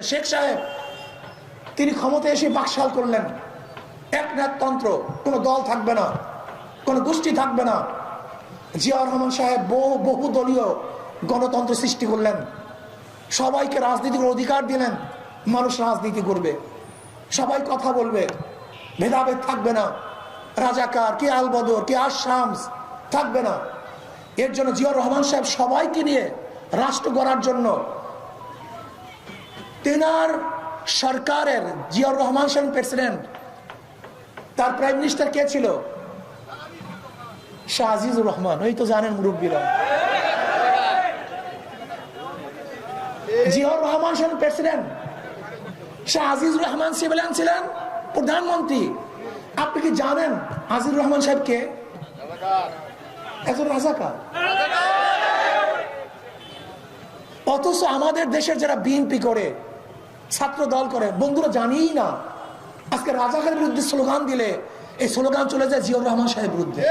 শেখ সাহেব, তিনি ক্ষমতা এসে বাকশাল করলেন। এক একনাথতন্ত্র কোনো দল থাকবে না, কোনো গোষ্ঠী থাকবে না। জিয়াউর রহমান সাহেব বহু বহু দলীয় গণতন্ত্র সৃষ্টি করলেন। সবাইকে রাজনীতির অধিকার দিলেন, মানুষ রাজনীতি করবে। সবাই কথা বলবে, ভেদাভেদ থাকবে না। রাজাকার, কে আলবদর, কে আশামস থাকবে না। এর জন্য জিয়াউর রহমান সাহেব সবাইকে নিয়ে রাষ্ট্র গড়ার জন্য তেনার সরকারের জিয়াউর রহমান সাহেব প্রেসিডেন্ট, তার প্রাইম মিনিস্টার কে ছিল? শাহ রহমান, ওই তো জানেন মুরব্বীরা। জিয়াউর রহমান সাহেব প্রেসিডেন্ট, শাহ রহমান সিভিলিয়ান ছিলেন প্রধানমন্ত্রী। আপনি কি জানেন আজিজুর রহমান সাহেব কে? একজন রাজাকার। অথচ আমাদের দেশের যারা বিএনপি করে ছাত্র দল করে। বন্ধুরা জানিই না, আজকে রাজাকারের বিরুদ্ধে স্লোগান দিলে, এই স্লোগান চলে যায় জিয়াউর রহমান সাহেবের বিরুদ্ধে।